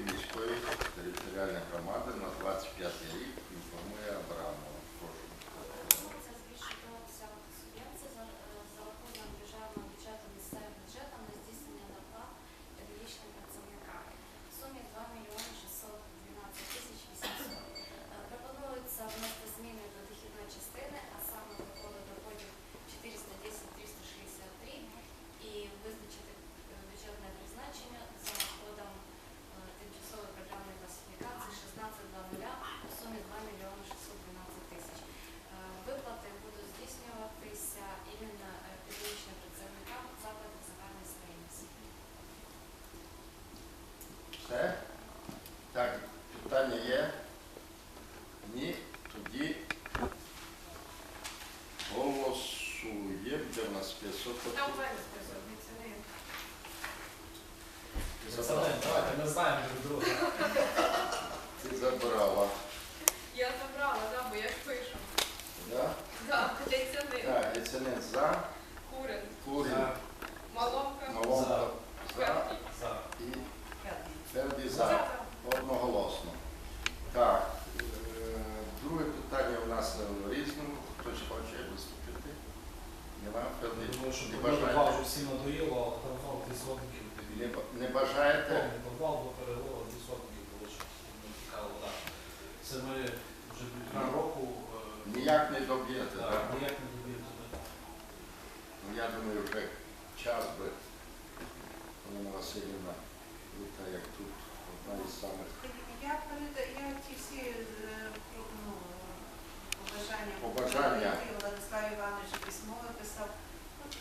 Чопської міської територіальна громада на 25 Ні? Тоді голосуємо, де в нас 500. Пацани, давайте, ми знаємо друг друга. Ти забрала. Я забрала, да, бо я ж пишу. Да? Да, Яцяни, Так, Яценець за, Курин, Курін, За. Маловка, Малонка за. За. і Ферді за. Одноголосно. Так, е, друге питання у нас в різному. Хтось хоче виступити? Нема? Думаю, що Не бажаєте? вже всім надоїло, а перевал дві сотників. Не, не бажаєте? Повний подвал, бо перевало дві сотників було, що не тікала вода. Це ми вже півтора року е, Ніяк не доб'єте, так, так? ніяк не доб'ємо. Ну, я думаю, вже час би, Олена Васильівна, ви як тут одна із самих Я переда- я ці всі е, побажання Побажання. Владислав Іванович письмово писав.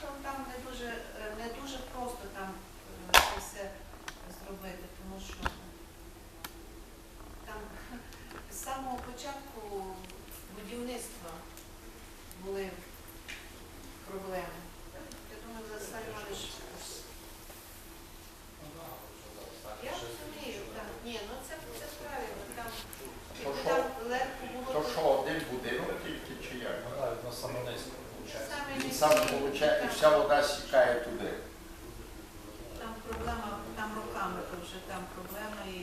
Там, там не дуже е, не дуже просто там е, це все зробити, тому що там з самого початку будівництва були проблеми. Я думаю, Владислав Іванович Я розумію, так. Ні, ну це, це правильно. Там, То якби що? там легко було. То б- що, один будинок тільки чи як? Ну так, на саме низько виходить. Саме Він не сам всі, получає, і вся вода стікає туди. Там проблема, там роками то вже там проблема і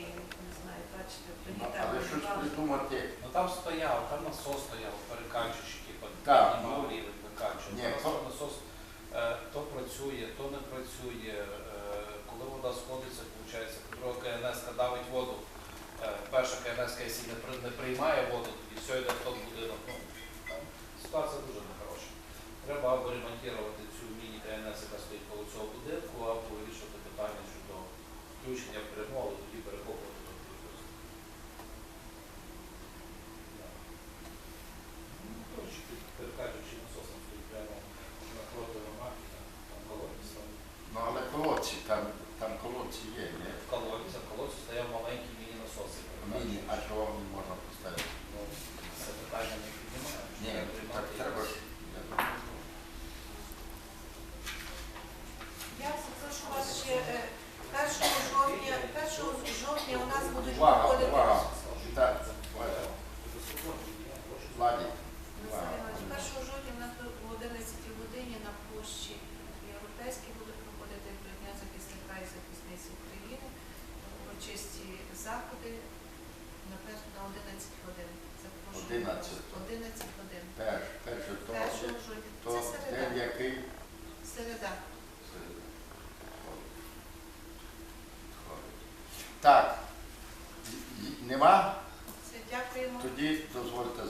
не знаю, бачите, тоді Ну, там Але щось будували. придумати. Ну там стояв, там насос стояв, перекачуючий, типу, Так. піднімав рівень, викачував. Ні, Зараз то- насос е, то працює, то не працює. Е, коли вода сходиться, виходить, друга КНС давить воду. Е, перша КНС, якщо не, при- не приймає воду, тоді все йде в той або ремонтувати цю міні-КНС, яка стоїть коло цього будинку, або вирішувати питання щодо включення в пряму, але тоді перехоплювати до якогось. Да. Ну, коротше, під перекачуючий насос там стоїть прямо напроти ромахи, там колодязь, там Ну але колодці, там, там колодці є, ні? в колодязь, а в колодязі стояв маленький міні-насос. Міні, а чого не можна поставити? Ну, це питання не піднімає. Ні, Треба так приймати треба ж. якісь- я думаю, Я прошу вас ще е, 1 жовтня, 1 жовтня у нас будуть Увага, проходити. увага. Так, Владі, Владі, увага. 1 жовтня у нас о 11 годині на площі Європейській будуть проходити до Дня захисника і захисниць України урочисті заходи на пер- на 11 годин. Запрошую. 11. 11 годин. Перш, перше, то, 1 жовтня. то Це середа. день який? Середа. Так, й- й- нема? Тоді дозвольте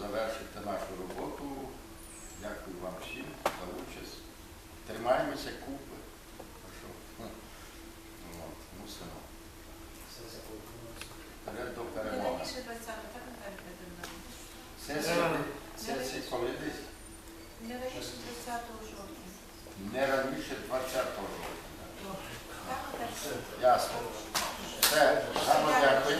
завершити нашу роботу. Дякую вам всім за участь. Тримаємося купи. От, мусимо. Вперед до перемоги. 20 так Сесія, сесія коли? Не раніше 20 жовтня. Не раніше 20 року. Так, Наталя? Ясно. Все, гарно дякую.